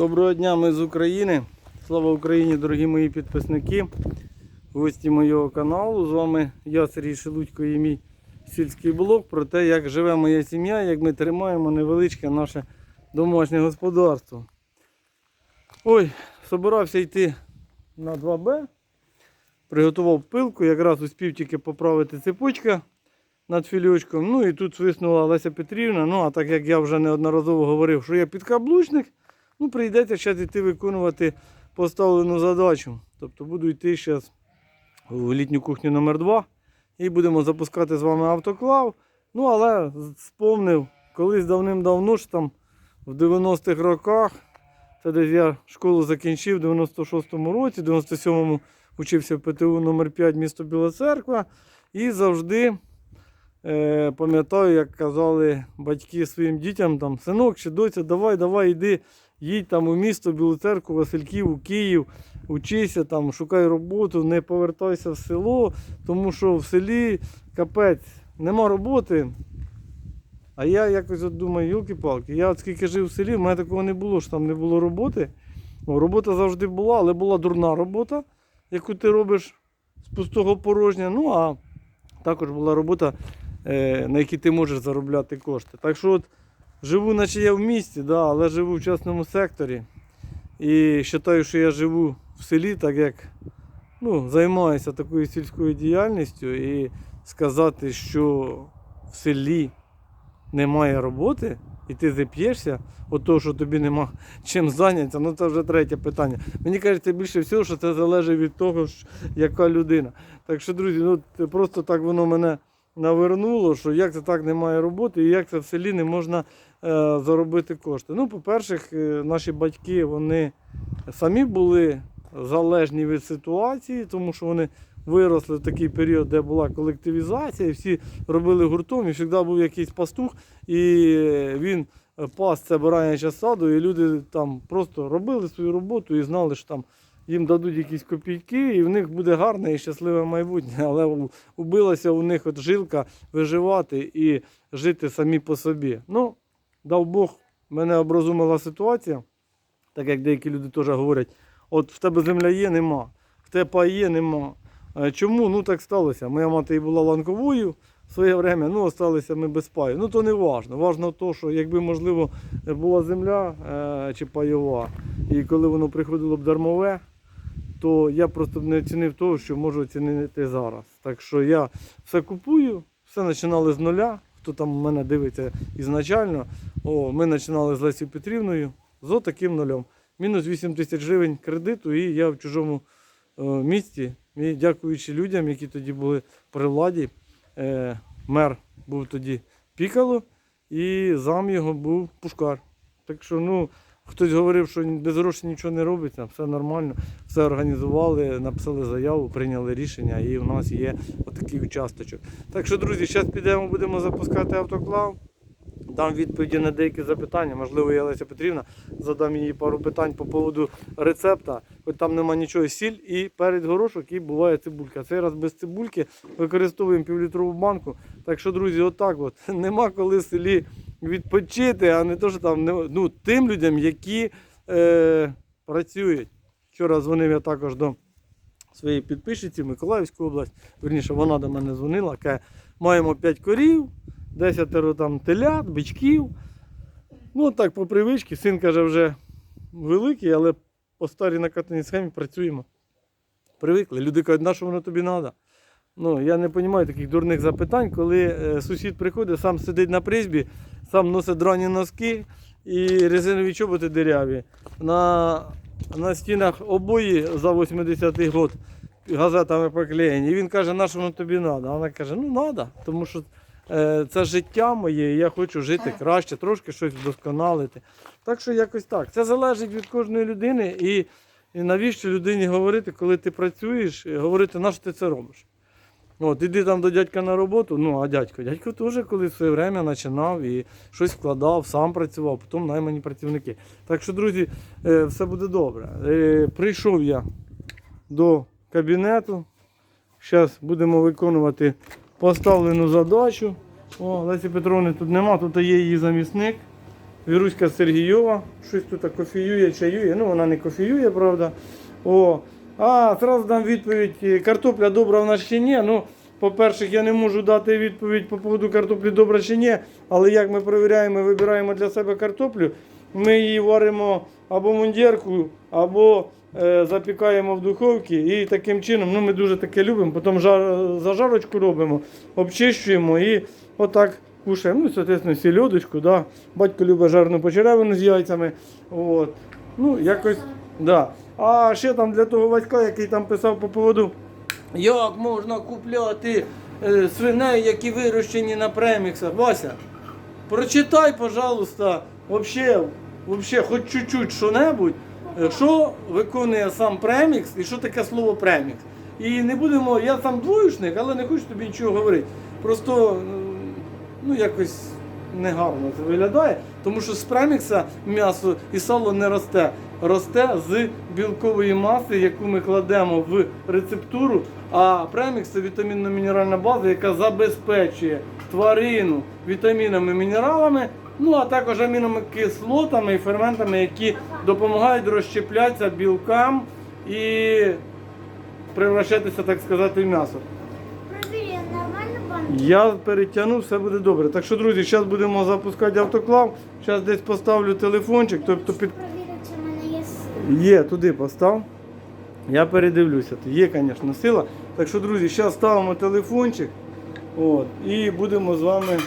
Доброго дня, ми з України. Слава Україні, дорогі мої підписники, гості моєго каналу. З вами я, Сергій Шелудько і мій сільський блог про те, як живе моя сім'я, як ми тримаємо невеличке наше домашнє господарство. Ой, собирався йти на 2Б. Приготував пилку, якраз успів тільки поправити цепочка над фільочком. Ну і тут свиснула Леся Петрівна. Ну, а так як я вже неодноразово говорив, що я підкаблучник, ну прийдеться зараз йти виконувати поставлену задачу. Тобто буду йти зараз в літню кухню номер 2 і будемо запускати з вами автоклав. Ну, але спомнив, колись давним-давно ж там в 90-х роках, це десь я школу закінчив в 96-му році, в 97-му учився в ПТУ номер 5 місто Біла Церква. І завжди е, пам'ятаю, як казали батьки своїм дітям, там, синок чи доця, давай, давай, йди, їдь там у місто Білу Церкву, Васильків, у Київ, учися, там, шукай роботу, не повертайся в село, тому що в селі капець, нема роботи. А я якось от думаю, йолки-палки, я от скільки жив в селі, в мене такого не було, що там не було роботи. Ну, робота завжди була, але була дурна робота, яку ти робиш з пустого порожня. Ну а також була робота, е, на якій ти можеш заробляти кошти. Так що от живу, наче я в місті, да, але живу в частному секторі. І вважаю, що я живу в селі, так як ну, займаюся такою сільською діяльністю. І сказати, що в селі немає роботи, і ти зап'єшся, от того, що тобі нема чим зайнятися, ну це вже третє питання. Мені кажеться більше всього, що це залежить від того, яка людина. Так що, друзі, ну просто так воно мене навернуло, що як це так немає роботи, і як це в селі не можна заробити кошти. Ну, по-перше, е, наші батьки вони самі були залежні від ситуації, тому що вони виросли в такий період, де була колективізація, і всі робили гуртом, і завжди був якийсь пастух, і він пас це бараняча саду, і люди там просто робили свою роботу і знали, що там їм дадуть якісь копійки, і в них буде гарне і щасливе майбутнє. Але убилася у них от жилка виживати і жити самі по собі. Ну, дав Бог, мене образумила ситуація, так як деякі люди теж говорять, от в тебе земля є, нема, в тебе є, нема. Е, Чому? Ну так сталося. Моя мати і була ланковою в своє время, ну осталися ми без паю. Ну то не важно. Важно то, що якби можливо була земля е, чи пайова, і коли воно приходило б дармове, то я просто б не оцінив того, що можу оцінити зараз. Так що я все купую, все починали з нуля. Хто там мене дивиться ізначально, о, ми починали з Лесією Петрівною з отаким нульом. Мінус 8 тисяч гривень кредиту, і я в чужому е, місті. І дякуючи людям, які тоді були при владі, е, мер був тоді Пікало, і зам його був Пушкар. Так що, ну, хтось говорив, що без грошей нічого не робиться, все нормально, все організували, написали заяву, прийняли рішення, і в нас є отакий участочок. Так що, друзі, зараз підемо, будемо запускати автоклав. Дам відповіді на деякі запитання. Можливо, я Леся Петрівна задам їй пару питань по поводу рецепта. Хоч там нема нічого, сіль і перець горошок, і буває цибулька. Цей раз без цибульки використовуємо півлітрову банку. Так що, друзі, отак от. Нема коли в селі відпочити, а не то, що там ну, тим людям, які е, працюють. Вчора дзвонив я також до своєї підписчиці Миколаївську область. Верніше, вона до мене дзвонила, каже, маємо 5 корів, 10 там телят, бичків. Ну, так, по привичці, син каже, вже великий, але по старій накатаній схемі працюємо. Привикли. Люди кажуть, на що воно тобі треба? Ну, я не розумію таких дурних запитань, коли е, сусід приходить, сам сидить на призбі, сам носить драні носки і резинові чоботи диряві. На, на стінах обої за 80-й год газетами поклеєні. І він каже, на що тобі треба? Вона каже, ну треба, тому що е, це життя моє, і я хочу жити краще, трошки щось вдосконалити. Так що якось так. Це залежить від кожної людини. І, і навіщо людині говорити, коли ти працюєш, говорити, на що ти це робиш? От, іди там до дядька на роботу, ну а дядько, дядько теж колись в своє время починав і щось вкладав, сам працював, потім наймані працівники. Так що, друзі, е, все буде добре. Е, Прийшов я до кабінету. Зараз будемо виконувати поставлену задачу. О, Лесі Петровни тут нема, тут є її замісник. Віруська Сергійова, щось тут кофіює, чаює. Ну, вона не кофіює, правда. О. А, зразу дам відповідь. е, Картопля добра в нас чи ні. Ну, по-перше, я не можу дати відповідь по поводу картоплі добра чи ні. Але як ми перевіряємо, вибираємо для себе картоплю, ми її варимо або мундірку, або е, запікаємо в духовці. І таким чином ну, ми дуже таке любимо. Потім жар, зажарочку робимо, обчищуємо і отак кушаємо. Ну, соответственно, сільодочку. Да. Батько любить жарну почеревину з яйцями. От. Ну, якось, да. А ще там для того Васька, який там писав по поводу, як можна купляти е, свиней, які вирощені на преміксах. Вася, прочитай, пожалуйста, вообще, вообще, хоч чуть-чуть що-небудь, е, що виконує сам премікс і що таке слово премікс. І не будемо, я сам двоюшник, але не хочу тобі нічого говорити. Просто ну якось негарно це виглядає, тому що з премікса м'ясо і сало не росте. Росте з білкової маси, яку ми кладемо в рецептуру. А премікс це вітамінно-мінеральна база, яка забезпечує тварину вітамінами, мінералами, ну а також амінокислотами і ферментами, які допомагають розщеплятися білкам і превращатися, так сказати, в м'ясо. Я перетягну, все буде добре. Так що, друзі, зараз будемо запускати автоклав. Зараз десь поставлю телефончик, тобто під Проверить, в мене є. Є, туди постав. Я передивлюся. Є, звісно, сила. Так що, друзі, зараз ставимо телефончик. От, і будемо з вами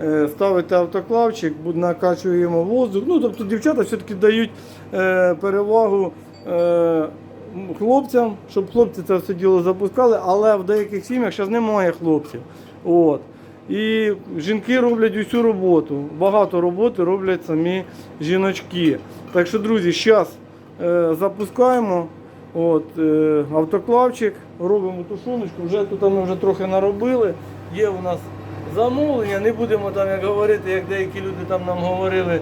е, ставити автоклавчик, накачуємо воздух. Ну, тобто дівчата все-таки дають е, перевагу е, хлопцям, щоб хлопці це все діло запускали, але в деяких сім'ях зараз немає хлопців. От. І жінки роблять усю роботу. Багато роботи роблять самі жіночки. Так що, друзі, зараз е, запускаємо от, е, автоклавчик, робимо тушоночку. Вже тут ми вже трохи наробили. Є у нас замовлення. Не будемо там як говорити, як деякі люди там нам говорили,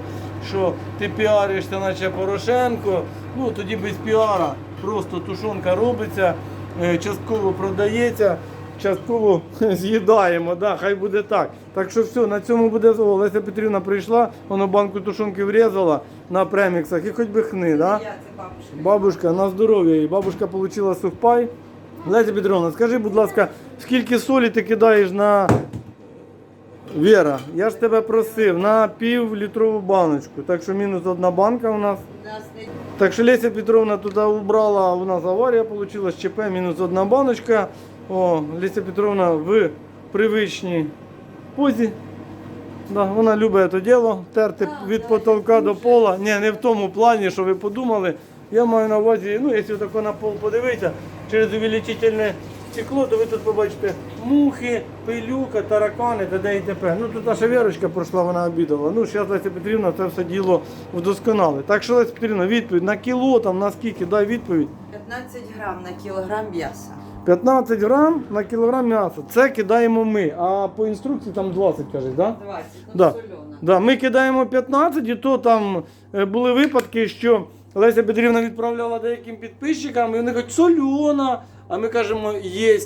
що ти піаришся, наче Порошенко. Ну тоді без піара. Просто тушонка робиться, е, частково продається. Частково з'їдаємо, да, хай буде так. Так що все, на цьому буде Леся Петрівна прийшла, вона банку тушонки врізала на преміксах і хоч би хни, да? Я це бабушка. Бабушка, на здоров'я. І бабушка отримала сухпай. Леся Петровна, скажи, будь ласка, скільки солі ти кидаєш на Віра? Я ж тебе просив на півлітрову баночку. Так що мінус одна банка у нас. Так що Леся Петровна туди убрала, у нас аварія вийшла, ЧП, мінус одна баночка. О, Леся Петровна в привичній позі. Да, вона любить це діло, терти від потолка до пола. Ні, не в тому плані, що ви подумали. Я маю на увазі, ну, якщо тако на пол подивитися, через увеличительне стекло, то ви тут побачите мухи, пилюка, таракани та де і т.п. Ну тут наша Вірочка пройшла, вона обідала. Ну, зараз Леся Петрівна це все діло вдосконали. Так що, Леся Петрівна, відповідь на кіло, там, на скільки, дай відповідь. 15 грам на кілограм м'яса. 15 грам на кілограм м'яса. Це кидаємо ми, а по інструкції там 20, кажуть. Да? 20, ну Да. сольона. Да, ми кидаємо 15, і то там е, були випадки, що Леся Петрівна відправляла деяким підписчикам, і вони кажуть, сольона. А ми кажемо, є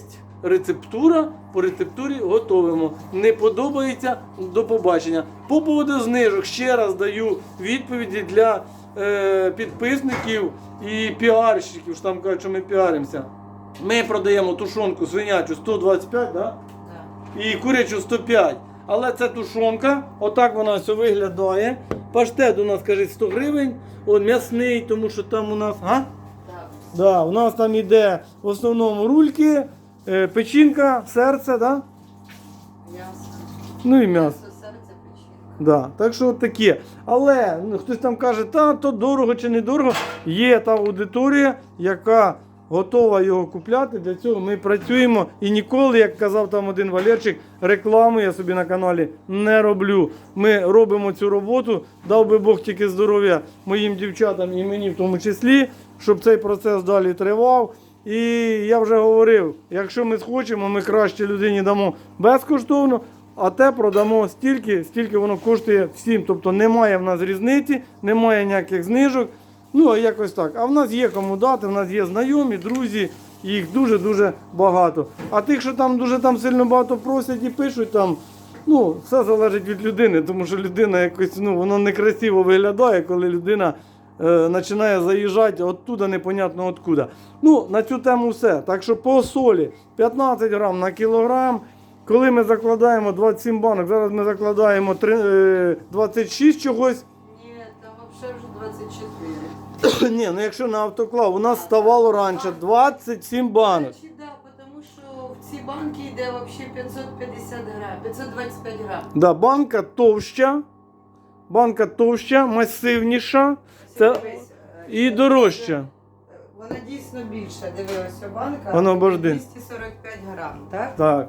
рецептура, по рецептурі готовимо. Не подобається до побачення. По поводу знижок ще раз даю відповіді для е, підписників і піарщиків, що там кажуть, що ми піаримося. Ми продаємо тушонку свинячу 125, да? І курячу 105. Але це тушонка, отак вона все виглядає. Паштет у нас, кажуть, 100 гривень. Он м'ясний, тому що там у нас. А? Да. У нас там іде в основному рульки, е, печінка, серце, да? М'ясо. ну і м'ясо. М'ясо, серце, печінка. Да. Так що от таке. Але ну, хтось там каже, та то дорого чи не дорого. Є та аудиторія, яка готова його купляти. Для цього ми працюємо і ніколи, як казав там один Валерчик, рекламу я собі на каналі не роблю. Ми робимо цю роботу. Дав би Бог тільки здоров'я моїм дівчатам і мені в тому числі, щоб цей процес далі тривав. І я вже говорив, якщо ми схочемо, ми краще людині дамо безкоштовно, а те продамо стільки, стільки воно коштує всім. Тобто немає в нас різниці, немає ніяких знижок. Ну, а якось так. А в нас є кому дати, в нас є знайомі, друзі, їх дуже-дуже багато. А тих, що там дуже там сильно багато просять і пишуть там, Ну, все залежить від людини, тому що людина якось, ну, воно некрасиво виглядає, коли людина е, починає заїжджати оттуда, непонятно откуда. Ну, на цю тему все. Так що по солі 15 грам на кілограм. Коли ми закладаємо 27 банок, зараз ми закладаємо три- е, 26 чогось. Ні, ну якщо на автоклав, у нас ставало раніше 27 банок. Чи да, тому що в ці банки йде взагалі 550 грам, 525 грам. Да, банка товща, банка товща, масивніша Це- дивись, е, і дорожча. Вона дійсно більша, дивилася банка. Обожди. 245 грам, так? Так.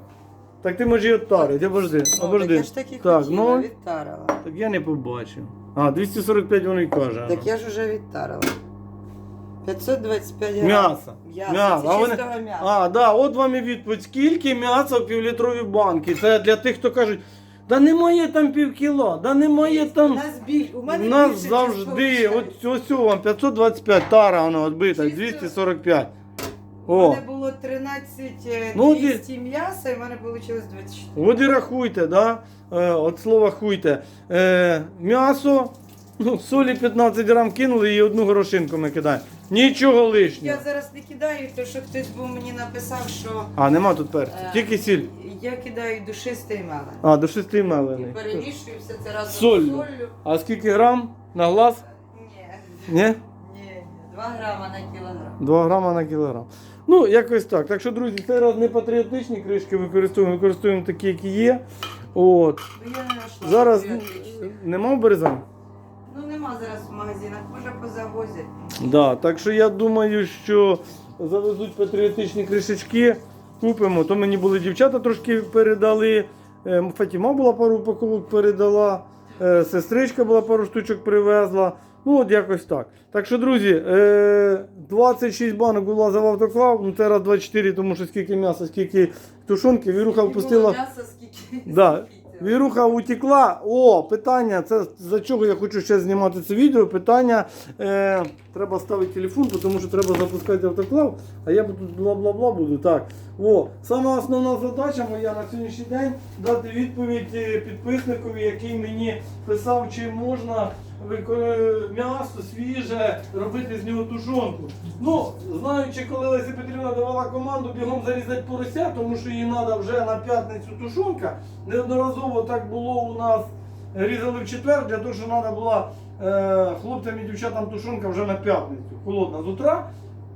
Так ти можеш її оттарити, обожди, Ну, так обожди. я ж так і Так, хотіла, ну, відтарила. так я не побачив. А, 245 воно й каже. Так я ж вже відтарила. 525 грам. М'ясо. М'ясо, М'ясо. це А вони- чистого м'яса. А, да, от вам і відповідь. Скільки м'яса в півлітровій банки? Це для тих, хто кажуть, да немає там пів кіла, да немає У там. нас біль, у У мене нас більше, завжди, от ось вам 525 тара воно відбита, Чисто- 245. У О, мене було 13 е, Ну, 200 м'яса, і в мене вийшло 24. от і рахуйте, да? Е, от слова хуйте. Е, м'ясо, ну, солі 15 грам кинули і одну горошинку ми кидаємо. Нічого лишнього. Я зараз не кидаю, тому що хтось був мені написав, що А, нема тут перцю, е, тільки сіль. Я кидаю душистий мелен. А, до 6 І мелений. перемішую все це разом з солью. А скільки грам на глаз? Ні, Ні? ні, ні. 2 грама на кілограм. 2 грама на кілограм. Ну, якось так. Так що, друзі, це раз не патріотичні кришки використовуємо, використовуємо такі, які є. От. Ну, я не знайшла Зараз патріотичних. нема в? Ну нема зараз в магазинах, може позавозять. Да, так що я думаю, що завезуть патріотичні кришечки, купимо. То мені були дівчата трошки передали. е, Фатіма була пару упаковок передала, е, сестричка була пару штучок привезла. Ну, от якось так. Так що, друзі, е, 26 банок була за автоклав, ну це раз 24, тому що скільки м'яса, скільки тушонки, Віруха впустила. Скільки, Да. Віруха утекла. О, питання. Це за чого я хочу ще знімати це відео. Питання. Е, треба ставити телефон, тому що треба запускати автоклав. А я тут бла-бла-бла буду. Так. О, сама основна задача моя на сьогоднішній день дати відповідь е, підписникові, який мені писав, чи можна м'ясо свіже робити з нього тушонку. Ну, знаючи, коли Леся Петрівна давала команду бігом зарізати порося, тому що їй треба вже на п'ятницю тушонка. Неодноразово так було у нас. Різали в четвер для того, що треба була е, хлопцям і дівчатам тушонка вже на п'ятницю, холодна з утра.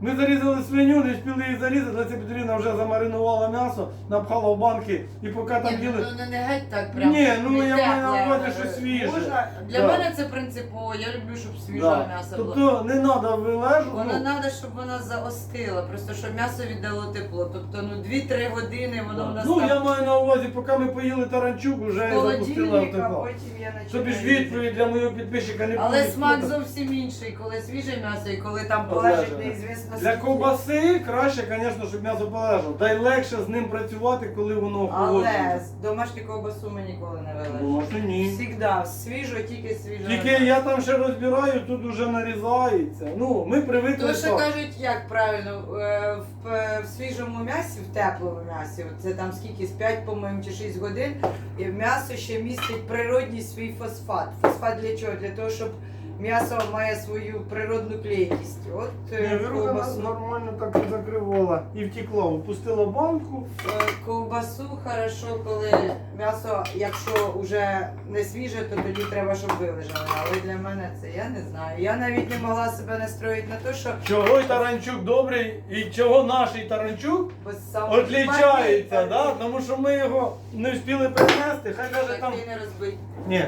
Ми зарізали свиню, не встигли її зарізати, Леся Петрівна вже замаринувала м'ясо, напхала в банки і поки там Ні, їли. ну не, не геть так прям. Ні, ну, не я маю на увазі, що свіже. Можна, для Да. мене це принципово, я люблю, щоб свіже Да. м'ясо було. Тобто не треба вилежувати. Воно треба, щоб вона заостила, просто щоб м'ясо віддало тепло. Тобто ну 2-3 години воно в нас Ну, я маю на увазі, поки ми поїли таранчук, вже в запустили холодильник, а автоклав. потім я Тобі ж починаю. відповідь для моєго підписчика не Але смак зовсім інший, коли свіже м'ясо і коли там полежить неізвісно Для ковбаси краще, звісно, щоб м'ясо полежало. Та й легше з ним працювати, коли воно. Але з домашню ковбасу ми ніколи не вилежимо. Може ні. Всігда свіжо, тільки свіжо. Тільки я там ще розбираю, тут уже нарізається. Ну, ми привикли. То, що так. кажуть, як правильно, е, в, е, в свіжому м'ясі, в теплому м'ясі, от це там скільки, з 5, по-моєму, чи 6 годин, і м'ясо ще містить природній свій фосфат. Фосфат для чого? Для того, щоб м'ясо має свою природну клейкість. От е, Віруха нас ковбасу, нормально так і закривала і втекла, упустила банку. е, ковбасу хорошо, коли м'ясо, якщо вже не свіже, то тоді треба, щоб вилежало. Але для мене це я не знаю. Я навіть не могла себе настроїти на те, що Чого й таранчук добрий і чого наш таранчук без самого Отлічається, да? тому що ми його не встигли принести, хай каже там. Не розбий. Ні,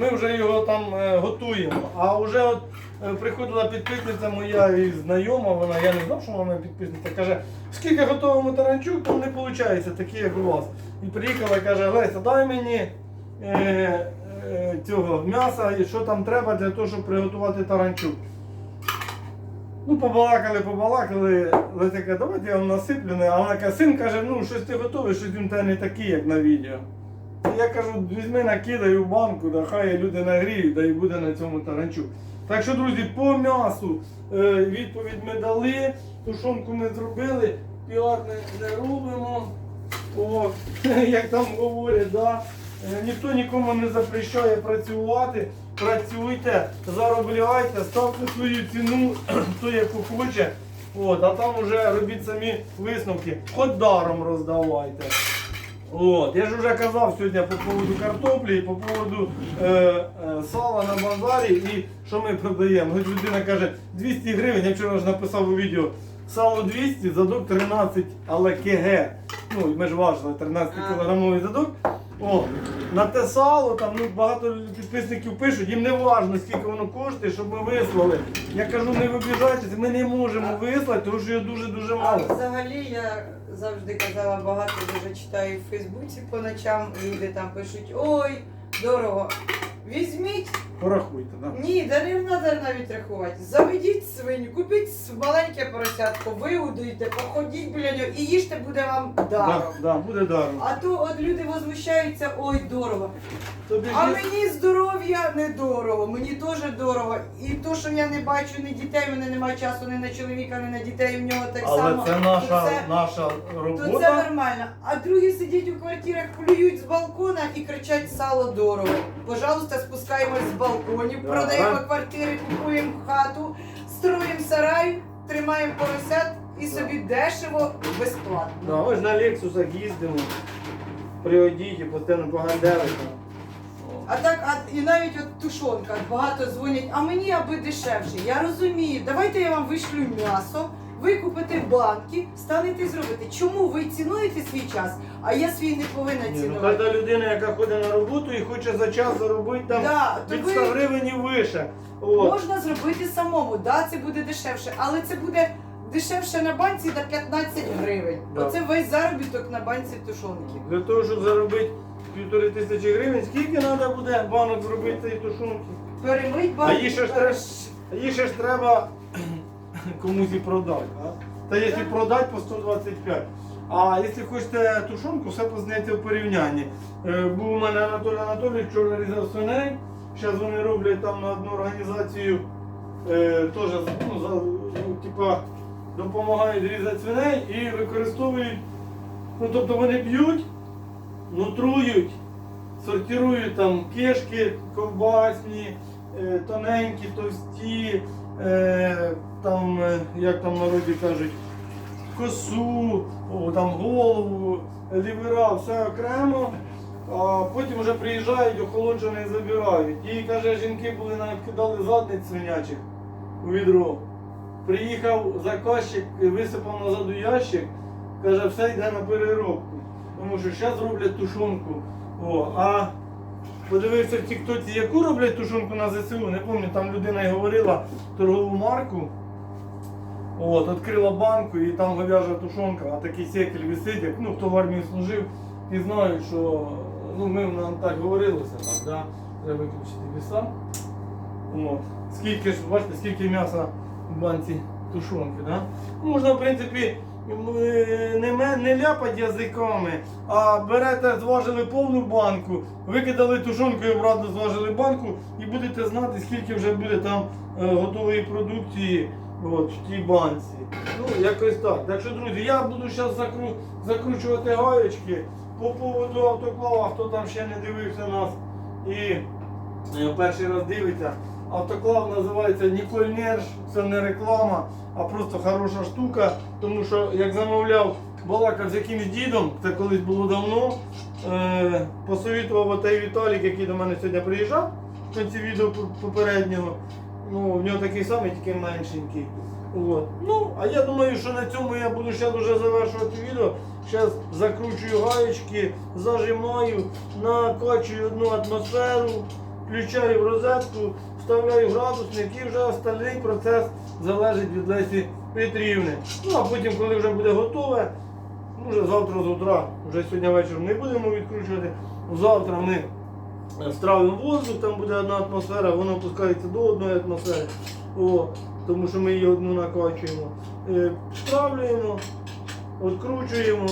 ми вже його там е, готуємо. А вже от е, приходила підписниця моя і знайома, вона, я не знав, що вона підписниця, каже, скільки готовимо таранчук, то не виходить, такі як у вас. І приїхала і каже, Леся, дай мені е, е, цього м'яса і що там треба для того, щоб приготувати таранчук. Ну, побалакали, побалакали, Леся каже, давайте я вам насиплю. А вона каже, син каже, ну щось ти готовий, щось він тебе не такий, як на відео. Я кажу, візьми накидай у банку, да хай люди нагріють, да і буде на цьому таранчук. Так що, друзі, по м'ясу е, відповідь ми дали, тушонку ми зробили, піар не, не робимо. О, як там говорять, да? Е, ніхто нікому не запрещає працювати. Працюйте, заробляйте, ставте свою ціну, хто яку хоче. От, а там вже робіть самі висновки. Хоч даром роздавайте. От, я ж вже казав сьогодні по поводу картоплі і по поводу е, е, сала на базарі і що ми продаємо. Ось людина каже 200 гривень, я вчора ж написав у відео. Сало 200, задок 13, але КГ. Ну, ми ж важили 13 кілограмовий задок. О, на те сало там ну, багато підписників пишуть, їм не важно, скільки воно коштує, щоб ми вислали. Я кажу, не вибіжайтеся, ми не можемо вислати, тому що його дуже-дуже А мало. взагалі я завжди казала, багато дуже читаю в Фейсбуці по ночам. Люди там пишуть, ой, дорого. Візьміть, Порахуйте, да? ні, да не треба навіть рахувати. Заведіть свиню, купіть маленьке поросятко, вигодуйте, походіть біля нього і їжте буде вам даром. Да, да, буде даром. А то от люди возмущаються, ой, дорого. Тобі А є- мені здоров'я не дорого, мені теж дорого. І то, що я не бачу ні дітей, в мене немає часу ні на чоловіка, ні на дітей, в нього так Але само. це то це- наша То це нормально. А другі сидять у квартирах, плюють з балкона і кричать сало дорого. Пожалуйста, спускаємось з балконів, Да. продаємо квартири, купуємо хату, строїмо сарай, тримаємо поросят і собі дешево, безплатно. Да, ми ж на Лексусах їздимо, при одіті, постійно поганделися. А так, а і навіть от тушонка, багато дзвонять, а мені аби дешевше. Я розумію, давайте я вам вишлю м'ясо, ви купите банки, станете зробити. Чому ви цінуєте свій час, а я свій не повинна Ні, ну, цінувати? та людина, яка ходить на роботу і хоче за час заробити там Да, то від ви гривень і вище. От. можна зробити самому, да, це буде дешевше, але це буде дешевше на банці на 15 гривень. Да. Оце весь заробіток на банці тушонки. Для того, щоб заробити півтори тисячі гривень, скільки треба буде банок зробити цієї тушонки? Перемить А банки. їй ще ж треба, їй ще ж треба комусь і продати. А? Та якщо продати по 125. А якщо хочете тушонку, все познається в порівнянні. Е, був у мене Анатолій Анатолійович, вчора різав свиней. Зараз вони роблять там на одну організацію, е, теж ну, за, ну, типа, допомагають різати свиней і використовують. Ну, тобто вони б'ють, нутрують, сортирують там кишки ковбасні, е, тоненькі, товсті, е, там, е, як там народі кажуть, косу, о, там голову, лівера, все окремо. А потім вже приїжджають, охолоджений забирають. І каже, жінки були накидали задниць свинячих у відро. Приїхав заказчик, висипав назад ящик, каже, все йде на переробку. Тому що зараз роблять тушонку. О, а подивився в Тіктоці, яку роблять тушонку на ЗСУ, не пам'ятаю, там людина й говорила торгову марку. От, відкрила банку і там говяжа тушонка, а такий секель висить, як ну, хто в армії служив, і знають, що ну, ми нам так говорилося, так, да? треба виключити віса. От. Скільки ж, бачите, скільки м'яса в банці тушонки, да? Можна, в принципі, не, не ляпати язиками, а берете, зважили повну банку, викидали тушонку і обратно зважили банку, і будете знати, скільки вже буде там е, готової продукції от, в тій банці. Ну, якось так. Так що, друзі, я буду зараз закру... закручувати гаєчки по поводу автоклава, хто там ще не дивився нас і е, перший раз дивиться. Автоклав називається Ніколь Нерш, це не реклама, а просто хороша штука. Тому що як замовляв, балакав з якимось дідом, це колись було давно. Е, посовітував отей Віталік, який до мене сьогодні приїжджав в кінці відео попереднього. Ну, в нього такий самий, тільки меншенький. От. Ну, а я думаю, що на цьому я буду зараз вже завершувати відео. Зараз закручую гаєчки, зажимаю, накачую одну атмосферу, включаю в розетку, вставляю градусник і вже остальний процес залежить від Лесі Петрівни. Ну а потім, коли вже буде готове, ну, вже завтра з утра, вже сьогодні вечором не будемо відкручувати. Завтра ми стравимо воздух, там буде одна атмосфера, воно опускається до одної атмосфери. О, тому що ми її одну накачуємо. Е, Стравлюємо, відкручуємо,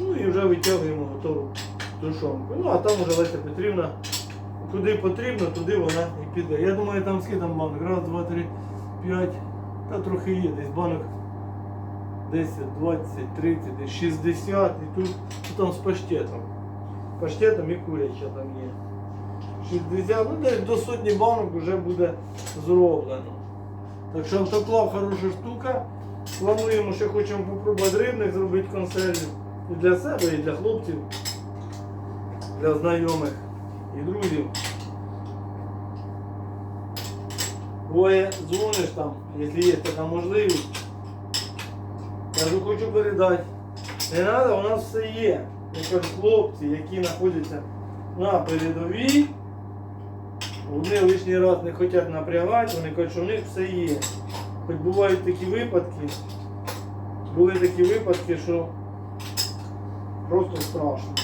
ну і вже витягуємо готову тушонку. Ну а там вже Леся Петрівна, куди потрібно, туди вона і піде. Я думаю, там скільки там банок. Раз, два, три, п'ять, та трохи є, десь банок 10, 20, 30, десь 60 і тут, тут там з паштетом. Паштетом і куряча там є. 60, ну десь до сотні банок вже буде зроблено. Так що автоклав хороша штука. Плануємо, ще хочемо попробувати рибних зробити консервів. І для себе, і для хлопців, для знайомих і друзів. Буває, дзвониш там, якщо є така можливість. Кажу, хочу передати. Не треба, у нас все є. Я кажу, хлопці, які знаходяться на передовій, вони лишній раз не хочуть напрягати, вони кажуть, що в них все є. Хоч бувають такі випадки, були такі випадки, що просто страшно.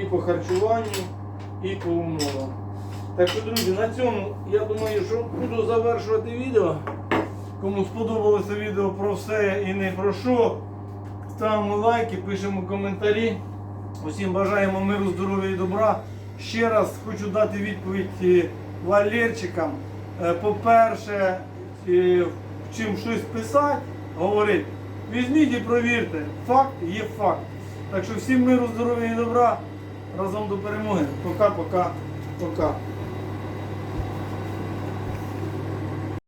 І по харчуванню, і по умовам. Так що, друзі, на цьому я думаю, що буду завершувати відео. Кому сподобалося відео про все і не про що, ставимо лайки, пишемо коментарі. Усім бажаємо миру, здоров'я і добра. Ще раз хочу дати відповідь е, Валерчикам. Е, По-перше, е, чим щось писати, говорити, візьміть і провірте. Факт є факт. Так що всім миру, здоров'я і добра. razão do para morrer. Tocar, tocar, tocar.